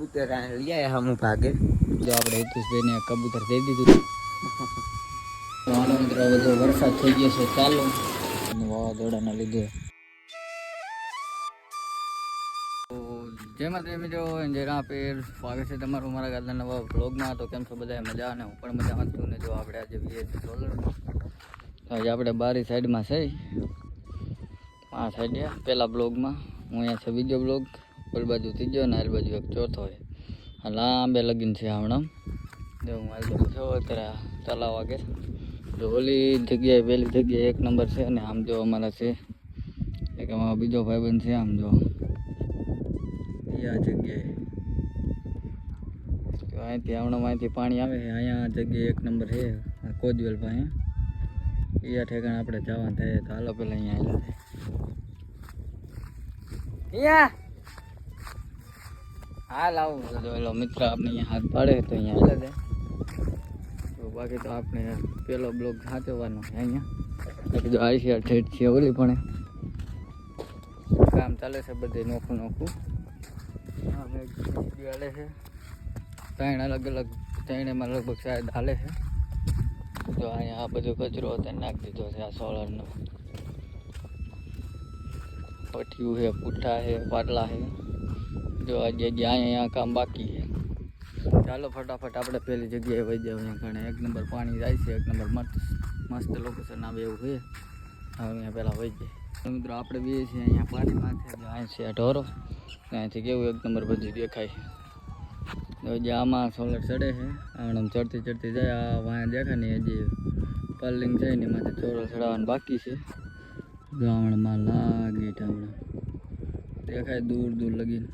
કબૂતર લઈ હમું ભાગે. જો આપણે હિતુષભાઈને કબૂતર દઈ દીધું હાલો મિત્રો, હવે વરસાદ થઈ ગયો છે, ચાલો. અને વાવાઝોડાના લીધે. તો જય જો જેના રાપેર સ્વાગત છે તમારું મારા ગાદના નવા બ્લોગમાં તો કેમ છો? બધા મજા અને હું પણ મજામાં છું. ને જો આપણે આજે બીએ સોલર આજે આપણે બારી સાઈડમાં છે. આ સાઈડ પહેલાં બ્લોગમાં હું અહીંયા છે બીજો બ્લોગ ઓલ બાજુ ત્રીજો ને આ બાજુ એક ચોથો છે આ લાંબે લગીન છે હમણાં. જો હું હાલ થયો અત્યારે તલાવ વાગે જો ઓલી જગ્યાએ પહેલી જગ્યાએ એક નંબર છે અને આમ જો અમારા છે. એક અમારો બીજો ભાઈબંધ છે, આમ જો. એ આ જગ્યાએ. અહીંથી, હમણાં અહીંથી પાણી આવે છે. અહીંયા આ જગ્યાએ એક નંબર છે, આ કોજવેલ પાસે. એ આ ઠેકાણે આપણે જવાનું થાય, તો હાલો પેલા અહીંયા અહીંયા હા લાવું. જો એલો મિત્ર આપણે અહીંયા હાથ પાડે તો અહીંયા લે તો બાકી તો આપણે પેલો બ્લોક સાચવવાનો છે અહીંયા. બાકી જો આઈસીઆર ઠેઠ છે ઓલી પણ. કામ ચાલે છે બધે નોખું નોખું. હાલે છે. ત્રણ અલગ અલગ ત્રણેમાં લગભગ શાયદ હાલે છે. તો અહીંયા આ બધો કચરો હતો નાખી દીધો છે આ સોલરનો. પઠિયું છે પૂઠા છે પાટલા છે. જો આ જગ્યા અહીંયા કામ બાકી છે. ચાલો ફટાફટ આપણે પહેલી જગ્યાએ વહી જાવ અહીંયા ઘણે. એક નંબર પાણી જાય છે, એક નંબર મસ્ત મસ્ત લોકેશન આવે એવું છે. હવે અહીંયા પહેલાં વહી જાય. મિત્રો આપણે બે છીએ અહીંયા પાણીમાં છે અહીંયા અહીં છે આ ઢોરો. અહીંયાથી કેવું એક નંબર બધું દેખાય તો જે આમાં સોલર ચડે છે, આમ ચડતી ચડતી જાય, આ વાયા દેખાય ને જે પલ્લિંગ છે ને એમાંથી ચોરો ચડાવવાનું બાકી છે. ગામણમાં લાગે ટામણા દેખાય દૂર દૂર લગીને.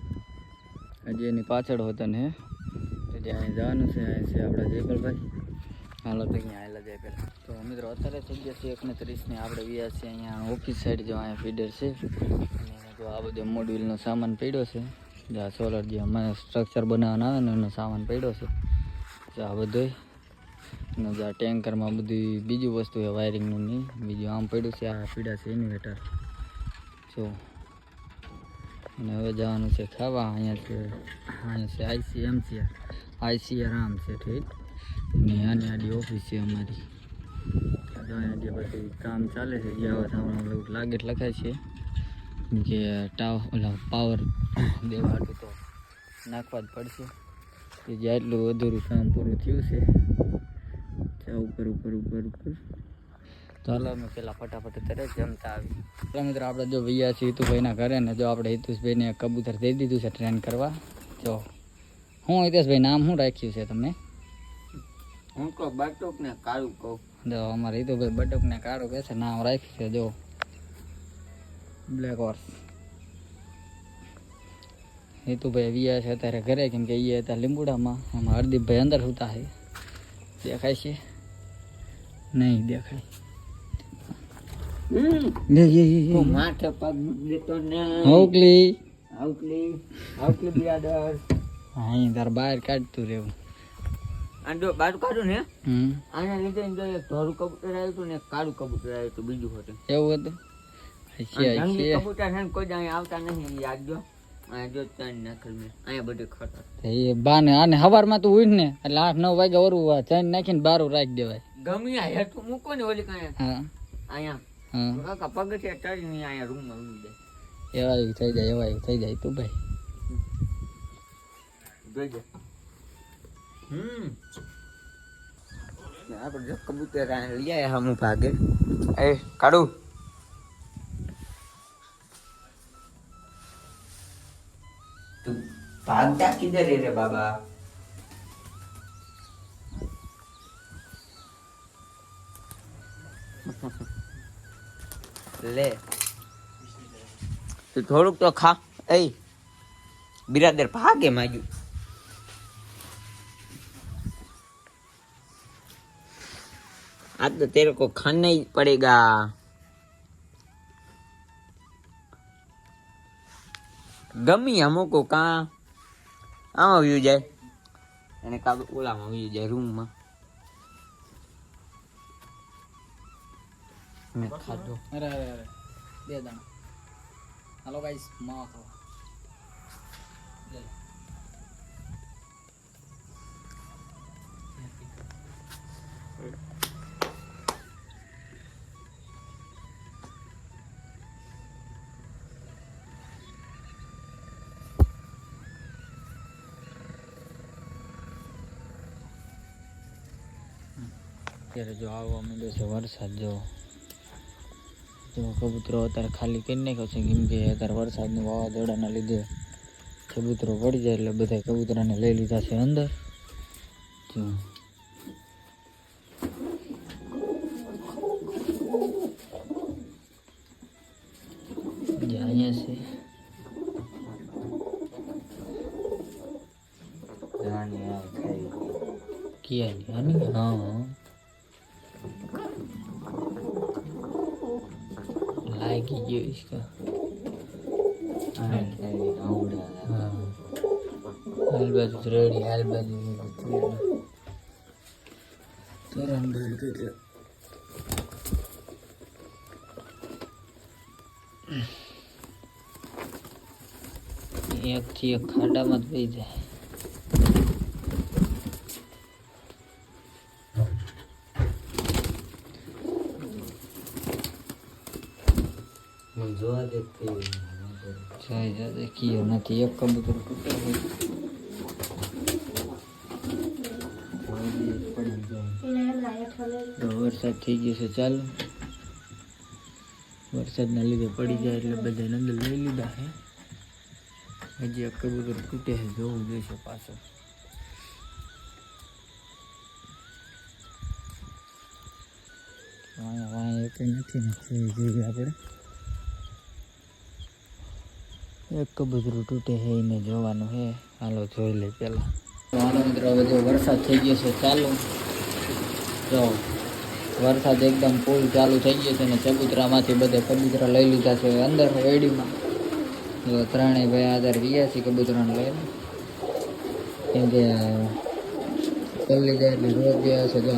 હજી એની પાછળ હોતા ને તો અહીંયા જવાનું છે, અહીં છે આપણા જયપાલભાઈ. હાલો, તો અહીંયા આવેલા જાય પહેલાં તો મિત્રો, અત્યારે થઈ ગયા છે એકને ત્રીસની આપણે વ્યા છીએ અહીંયા ઓફિસ સાઈડ જો અહીંયા ફીડર છે. જો આ બધો મોડ્યુલનો સામાન પડ્યો છે. જે આ સોલર જે અમારે સ્ટ્રક્ચર બનાવવાના આવે ને, એનો સામાન પડ્યો છે. જો આ બધોય અને જે આ ટેન્કરમાં બધી બીજી વસ્તુ છે વાયરિંગનું નહીં બીજું આમ પડ્યું છે, આ પીડા છે ઇન્વેટર જો. અને હવે જવાનું છે ખાવા. અહીંયા છે અહીંયા છે આઈસીએમસીઆર આઈસીઆર આમ છે. ઠીક. ને આની આડી ઓફિસ છે અમારી. તો અહીંયા જે બધી કામ ચાલે છે હવે એવું લાગે લખાય છે. કે ટાવ, ઓલા પાવર દેવા તો નાખવા જ પડશે. કે જે આટલું અધૂરું કામ પૂરું થયું છે ઉપર ઉપર ઉપર ઉપર. તો હાલો અમે પેલા ફટાફટ તરત જમતા આવી તો મિત્રો આપણે જો વૈયા છીએ હિતુભાઈના ઘરે ને જો આપણે હિતુષભાઈને કબૂતર દઈ દીધું છે ટ્રેન કરવા. જો. હું હિતેશભાઈ નામ શું રાખ્યું છે તમે હું કહું બટુક ને કાળું કહું. જો અમારે હિતુભાઈ બટુકને કાળું કહે છે નામ રાખ્યું છે જો. બ્લેક હોર્સ હિતુભાઈ વિયા છે અત્યારે ઘરે કેમ કે એ હતા લીંબુડામાં. આમાં હરદીપભાઈ અંદર સુતા છે. દેખાય છે? નહીં દેખાય. લે, લે, લે, લે. માથે પગ દેતો ને. હોકલી બિયાદર અહીં તાર બહાર કાઢતું રહેવું. આ જો બાજુ કાઢું ને? હમ. આના લીધે ને એક ધોરું કબૂતર આવ્યું હતું ને કાળું કબૂતર આવ્યું હતું બીજું હતું. એવું હતું? આ કબૂતર છે ને કોઈ આવતા નહીં યાદ જો. બાને હવારમાં તું ઉઠ એટલે આઠ નવ વાગે ઓરવું ચેન નાખીને બારું રાખી દેવાય. ગમી હેઠું મૂકો ને ઓલી કઈ. અહીંયા. હા કાકા પગથિયા ચડી ને અહીંયા રૂમમાં ઉડી જાય એવા એવું થઈ જાય એવા એવું થઈ જાય તું ભાઈ જોઈજે હમ આપણે જો કબૂતર આ લઈ આયા હમું ભાગે એ કાઢું તું ભાગતા કિધર રે બાબા લે તું થોડુંક તો ખા એ બિરાદર ભાગે માજુ आज तो तेरे को खाना ही पड़ेगा ગમી અમુકો કા આમાં વ્યૂ જાય અને કા ઓલામાં વ્યૂ જાય રૂમમાં મેં અરે અરે અરે. બે દાણા. હાલો ગાઈસમાં ખાવા. અત્યારે જો આવો માંડ્યો છે વરસાદ જો જો કબૂતરો અત્યારે ખાલી કરી નાખ્યો છે કેમ કે અત્યારે વરસાદનું વાવાઝોડાના લીધે કબૂતરો પડી જાય એટલે બધા કબૂતરાને લઈ લીધા છે અંદર. અહીંયા છે. કિયાની હા. લાગી ગયો इसका આ ખાઈ આવડા હા હાલ બાજુ રેડી હાલ બાજુ તરન બોલ કે એક થી એક ખાડામાં જ પડી જાય જોવા દે કઈ જાય જાય કીયો નથી એક કબૂતર તૂટે છે પડી જાય તો વરસાદ થઈ ગયો છે ચાલુ વરસાદના લીધે પડી જાય એટલે બધા અંદર લઈ લીધા છે હજી એક કબૂતર તૂટે છે જોવું જોઈશે પાછળ અહીંયા વાંય એક નથી ને જોઈ જોઈએ આપણે એક કબૂતરું તૂટે છે, એને જોવાનું છે. હાલો જોઈ લે પેલા. હાલો મિત્રો, હવે જો વરસાદ થઈ ગયો છે, ચાલુ. જો વરસાદ એકદમ ફૂલ ચાલુ થઈ ગયો છે ને ચબૂતરામાંથી બધે કબૂતરા લઈ લીધા છે અંદર વેડીમાં. જો ત્રણેય ભાઈ આધાર ગયા છે કબૂતરાને લઈને. કેમ કે પલ્લી જાય એટલે રોજ ગયા છે, જો